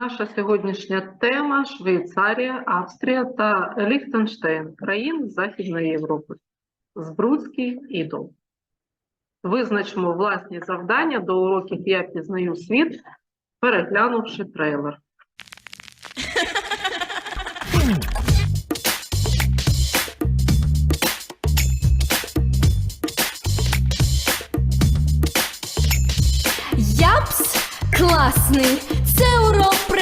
Наша сьогоднішня тема Швейцарія, Австрія та Ліхтенштейн, країн Західної Європи. Збрудський ідол. Визначимо власні завдання до уроків Я пізнаю світ, переглянувши трейлер. Япс класний,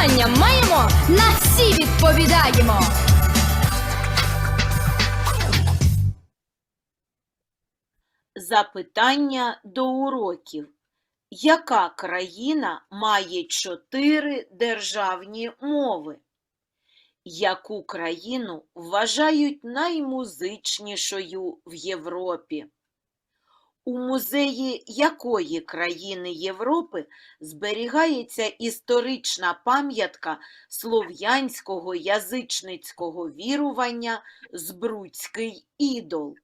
Запитання маємо, на всі відповідаємо. Запитання до уроків. Яка країна має чотири державні мови? Яку країну вважають наймузичнішою в Європі? У музеї якої країни Європи зберігається історична пам'ятка слов'янського язичницького вірування Збруцький ідол?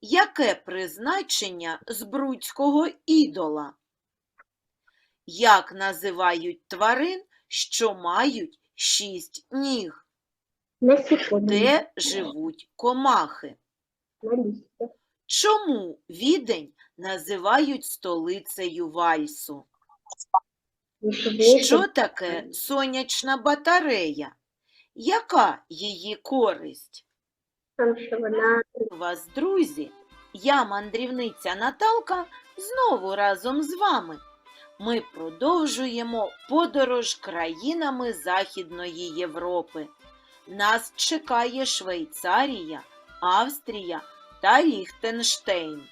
Яке призначення збруцького ідола? Як називають тварин, що мають шість ніг? Де живуть комахи? На листьях. Чому відень називають столицею вальсу? Що таке сонячна батарея? Яка її користь? Вас, друзі! Я, мандрівниця Наталка, знову разом з вами. Ми продовжуємо подорож країнами Західної Європи. Нас чекає Швейцарія, Австрія та Ліхтенштейн.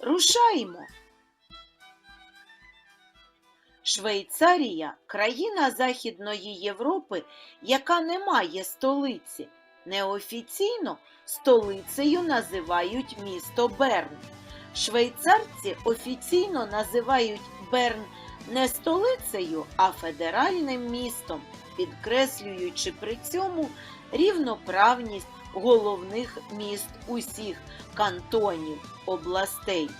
Рушаймо! Швейцарія країна Західної Європи, яка не має столиці. Неофіційно столицею називають місто Берн. Швейцарці офіційно називають Берн не столицею, а федеральним містом, підкреслюючи при цьому рівноправність головних міст усіх кантонів областей.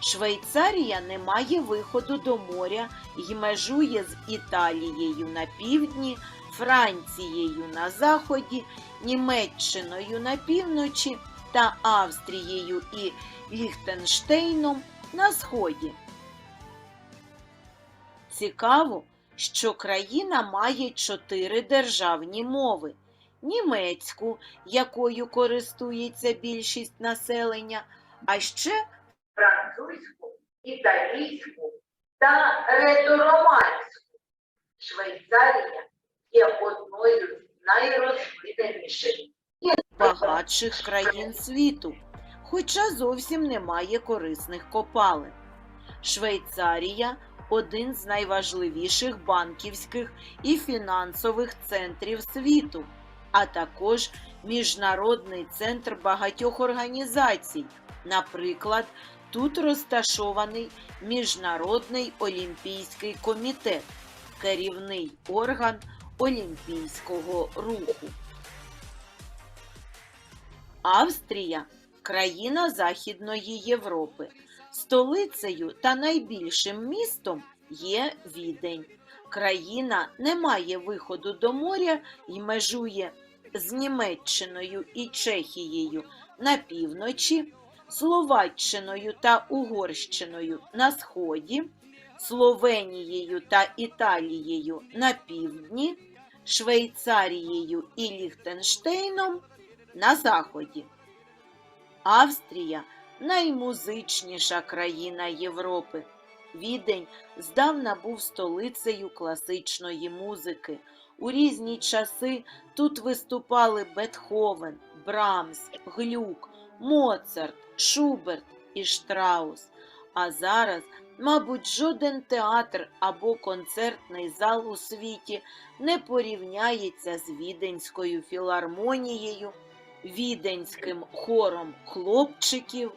Швейцарія не має виходу до моря і межує з Італією на півдні, Францією на заході, Німеччиною на півночі та Австрією і Ліхтенштейном на сході. Цікаво, що країна має чотири державні мови: німецьку, якою користується більшість населення, а ще французьку, італійську та ретороманську. Швейцарія є одною з найрозвиненіших багатших країн світу, хоча зовсім немає корисних копалин. Швейцарія один з найважливіших банківських і фінансових центрів світу, а також міжнародний центр багатьох організацій. Наприклад, тут розташований Міжнародний олімпійський комітет, керівний орган олімпійського руху. Австрія країна Західної Європи. Столицею та найбільшим містом є Відень. Країна не має виходу до моря і межує з Німеччиною і Чехією на півночі, Словаччиною та Угорщиною на сході, Словенією та Італією на півдні, Швейцарією і Ліхтенштейном на заході. Австрія наймузичніша країна Європи. Відень здавна був столицею класичної музики. У різні часи тут виступали Бетховен, Брамс, Глюк, Моцарт, Шуберт і Штраус. А зараз Мабуть, жоден театр або концертний зал у світі не порівняється з Віденською філармонією, Віденським хором хлопчиків,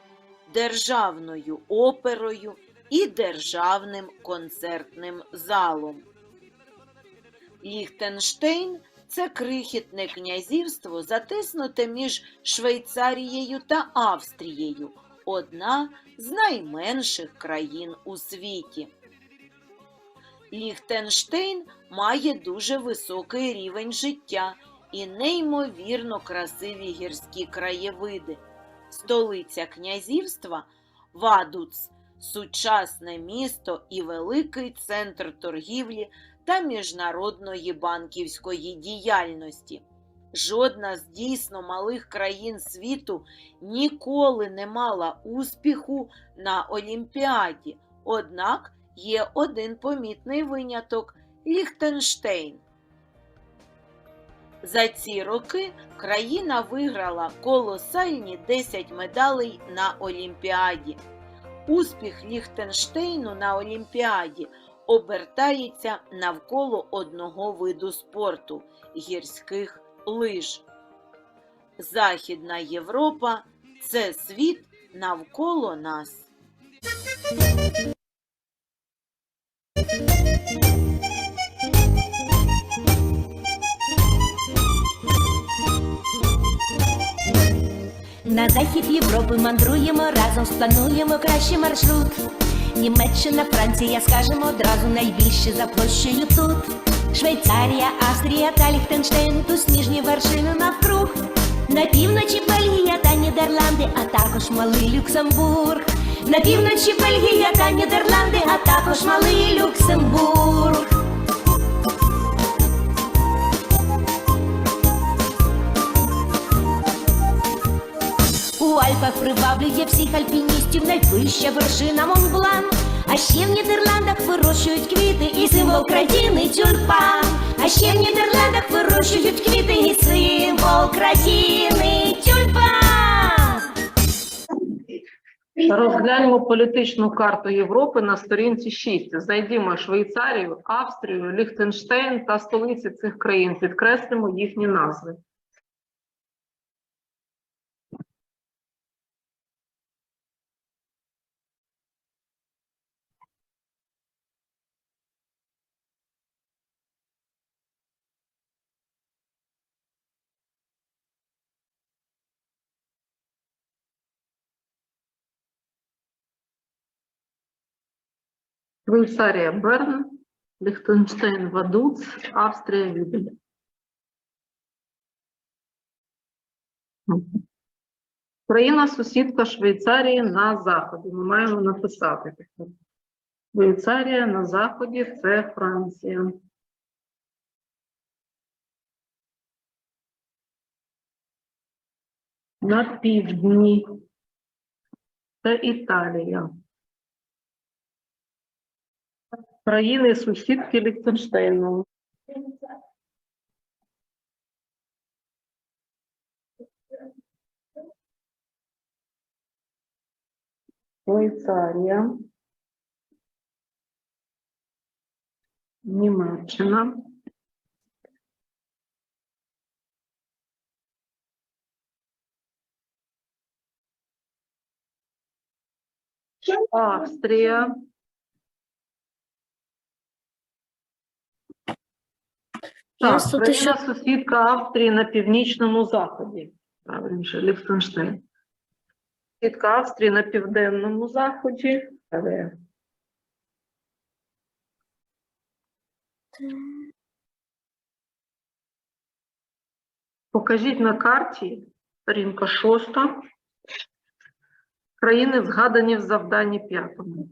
державною оперою і державним концертним залом. Ліхтенштейн це крихітне князівство, затиснуте між Швейцарією та Австрією, одна з найменших країн у світі. Ліхтенштейн має дуже високий рівень життя і неймовірно красиві гірські краєвиди. Столиця князівства Вадуц сучасне місто і великий центр торгівлі та міжнародної банківської діяльності. Жодна з дійсно малих країн світу ніколи не мала успіху на Олімпіаді. Однак є один помітний виняток Ліхтенштейн. За ці роки країна виграла колосальні 10 медалей на Олімпіаді. Успіх Ліхтенштейну на Олімпіаді обертається навколо одного виду спорту гірських лиж. Західна Європа це світ навколо нас. На захід Європи мандруємо разом, сплануємо кращий маршрут. Німеччина, Франція, скажемо одразу найбільше за площею тут. Швейцарія, Австрія та Ліхтенштейн, тут сніжні вершини навкруг. На півночі Бельгія та Нідерланди, а також малий Люксембург. На півночі Бельгія та Нідерланди, а також малий Люксембург. Альпах приваблює всіх альпіністів найвища вершина Монблан. А ще в Нідерландах вирощують квіти і символ країни тюльпан. А ще в Нідерландах вирощують квіти і символ країни тюльпан. Розгляньмо політичну карту Європи на сторінці 6. Знайдімо Швейцарію, Австрію, Ліхтенштейн та столиці цих країн. Підкреслимо їхні назви. Швейцарія Берн, Ліхтенштейн Вадуц, Австрія Відель. Країна сусідка Швейцарії на заході. Ми маємо написати. таке. Швейцарія на заході це Франція. На півдні це Італія. Країни сусідки Ліхтенштейну. Швейцарія. Німеччина. Австрія. Так, країна сусідка Австрії на північному заході. Правильніше, Ліхтенштейн. Сусідка Австрії на південному заході. Але Покажіть на карті, сторінка шоста, країни згадані в завданні п'ятому.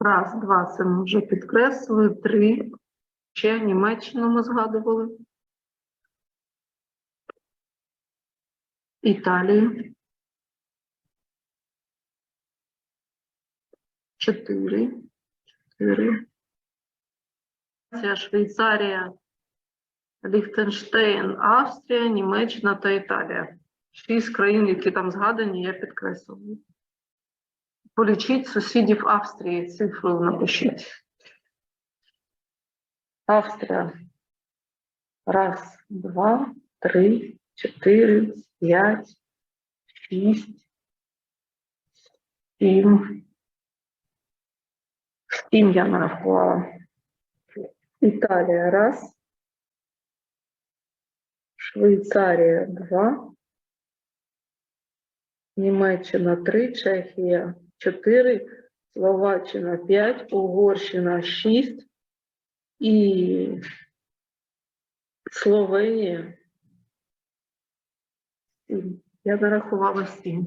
Раз, два, це ми вже підкреслили, три. Ще Німеччину ми згадували. Італію. Чотири. Чотири. Швейцарія, Ліхтенштейн, Австрія, Німеччина та Італія. Шість країн, які там згадані, я підкреслюю. Полічіть сусідів Австрії, цифру напишіть. Австрія. Раз, два, три, чотири, п'ять, шість, сім. Сім я нарахувала. Італія раз. Швейцарія два. Німеччина 3, Чехія 4, Словаччина 5, Угорщина 6 і Словенія 7. Я нарахувала 7.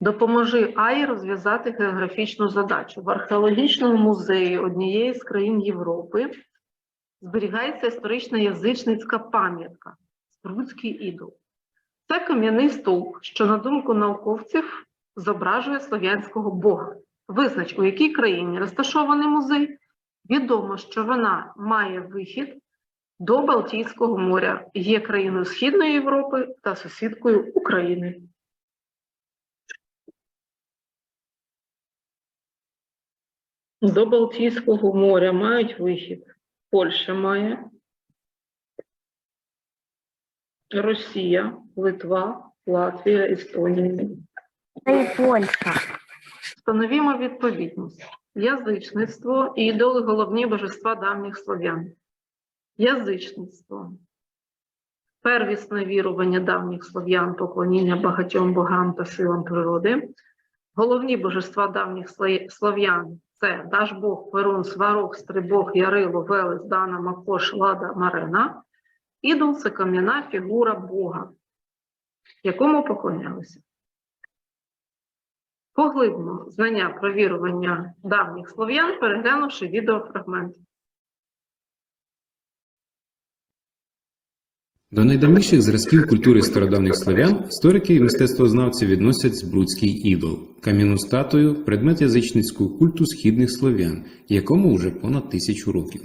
Допоможи Аї розв'язати географічну задачу. В археологічному музеї однієї з країн Європи зберігається історична язичницька пам'ятка Спрудський ідол. Це кам'яний стовп, що, на думку науковців, зображує слов'янського бога. Визнач, у якій країні розташований музей. Відомо, що вона має вихід до Балтійського моря, є країною Східної Європи та сусідкою України. До Балтійського моря мають вихід. Польща має, Росія, Литва, Латвія, Естонія. Це і Польща. Встановімо відповідність. Язичництво і ідоли головні божества давніх слов'ян. Язичництво. Первісне вірування давніх слов'ян, поклоніння багатьом богам та силам природи. Головні божества давніх слов'ян це Дажбог, Перун, Сварог, Стрибог, Ярило, Велес, Дана, Макош, Лада, Марена. Ідол це кам'яна фігура Бога, якому поклонялися. Поглибимо знання про вірування давніх слов'ян, переглянувши відеофрагмент. До найдавніших зразків культури стародавніх слов'ян історики і мистецтвознавці відносять Збруцький ідол кам'яну статую, предмет язичницького культу східних слов'ян, якому вже понад тисячу років.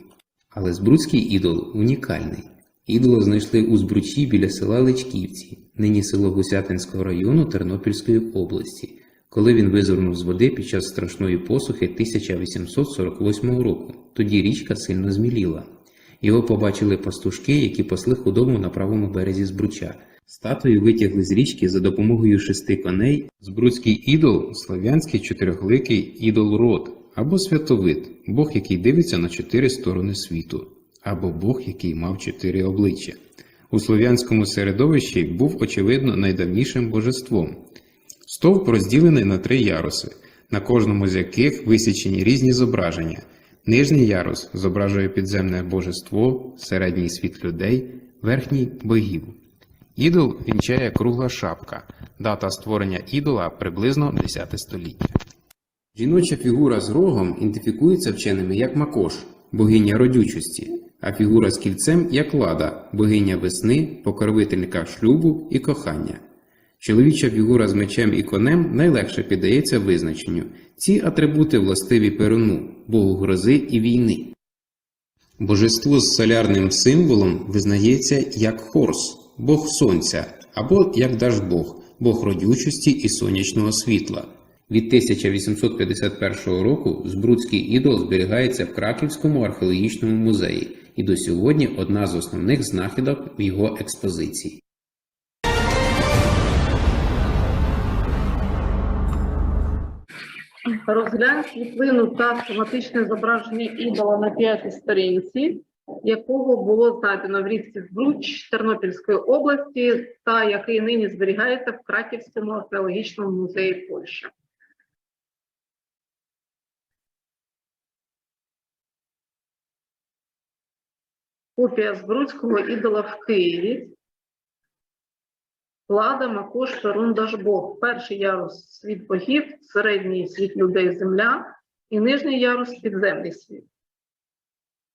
Але Збруцький ідол унікальний. Ідола знайшли у Збручі біля села Личківці, нині село Гусятинського району Тернопільської області, коли він визирнув з води під час страшної посухи 1848 року. Тоді річка сильно зміліла. Його побачили пастушки, які пасли худобу на правому березі Збруча. Статую витягли з річки за допомогою шести коней. Збруцький ідол слав'янський чотирьохликий ідол род або святовид, Бог, який дивиться на чотири сторони світу, або Бог, який мав чотири обличчя. У слов'янському середовищі був очевидно найдавнішим божеством. Стовп розділений на три яруси, на кожному з яких висічені різні зображення. Нижній ярус зображує підземне божество, середній світ людей, верхній богів. Ідол вінчає кругла шапка. Дата створення ідола приблизно 10 століття. Жіноча фігура з рогом ідентифікується вченими як Макош, богиня родючості, а фігура з кільцем як лада, богиня весни, покровителька шлюбу і кохання. Чоловіча фігура з мечем і конем найлегше піддається визначенню. Ці атрибути властиві перуну, богу грози і війни. Божество з солярним символом визнається як Хорс, бог сонця, або як Дажбог, бог родючості і сонячного світла. Від 1851 року Збруцький ідол зберігається в Краківському археологічному музеї і до сьогодні одна з основних знахідок в його експозиції. Розглянь світлину та схематичне зображення ідола на п'ятій сторінці, якого було знайдено в річці Збруч Тернопільської області та який нині зберігається в Краківському археологічному музеї Польщі. Копія Збруцького ідола в Києві. Влада, Макош, Перун, Дажбог. Перший ярус світ богів, середній світ людей земля і нижній ярус підземний світ.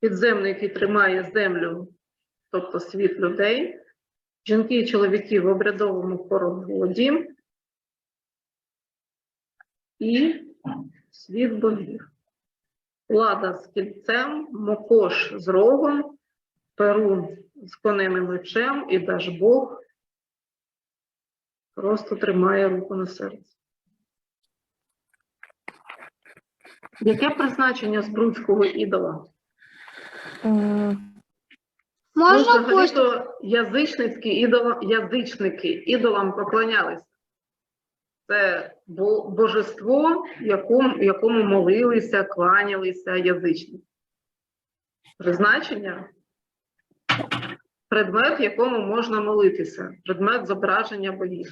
Підземний, який тримає землю, тобто світ людей, жінки і чоловіки в обрядовому хороводі і світ богів. Влада з кільцем, Мокош з рогом, Перун з конем і мечем і Дажбог Просто тримає руку на серці. Яке призначення спрутського ідола? М, Ну, взагалі-то язичницькі ідола, язичники ідолам поклонялися. Це божество, якому, якому молилися, кланялися язичники. Призначення предмет, якому можна молитися, предмет зображення богів.